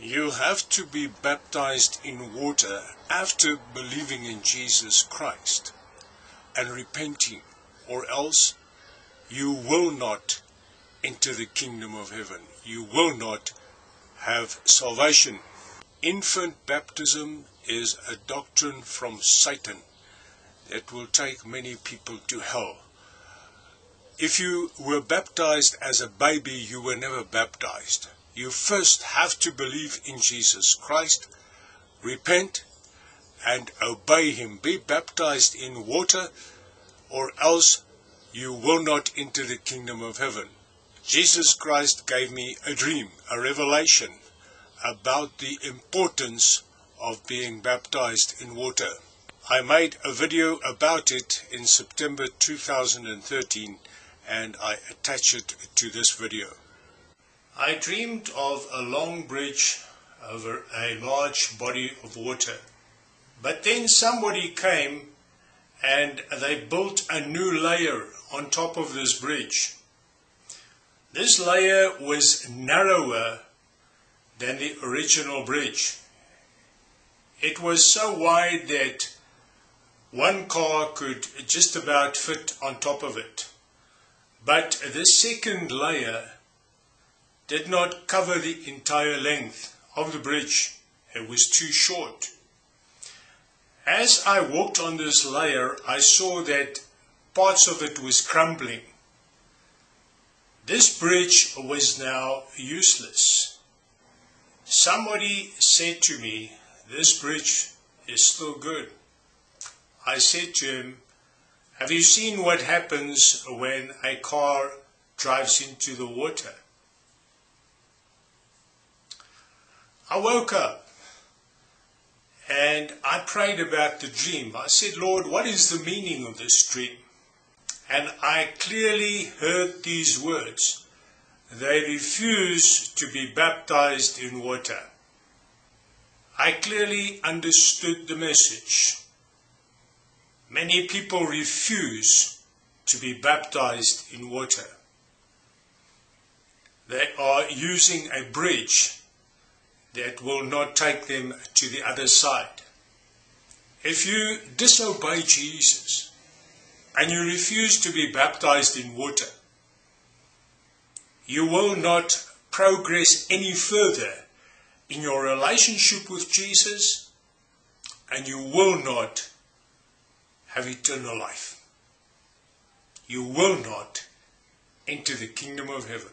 You have to be baptized in water after believing in Jesus Christ and repenting, or else you will not enter the kingdom of heaven. You will not have salvation. Infant baptism is a doctrine from Satan that will take many people to hell. If you were baptized as a baby, you were never baptized. You first have to believe in Jesus Christ, repent, and obey Him. Be baptized in water, or else you will not enter the kingdom of heaven. Jesus Christ gave me a dream, a revelation about the importance of being baptized in water. I made a video about it in September 2013 and I attach it to this video. I dreamed of a long bridge over a large body of water. But then somebody came and they built a new layer on top of this bridge. This layer was narrower than the original bridge. It was so wide that one car could just about fit on top of it. But the second layer did not cover the entire length of the bridge. It was too short. As I walked on this layer, I saw that parts of it was crumbling. This bridge was now useless. Somebody said to me, this bridge is still good. I said to him, have you seen what happens when a car drives into the water? I woke up and I prayed about the dream. I said, Lord, what is the meaning of this dream? And I clearly heard these words. They refuse to be baptized in water. I clearly understood the message. Many people refuse to be baptized in water. They are using a bridge that will not take them to the other side. If you disobey Jesus and you refuse to be baptized in water, you will not progress any further in your relationship with Jesus and you will not have eternal life. You will not enter the kingdom of heaven.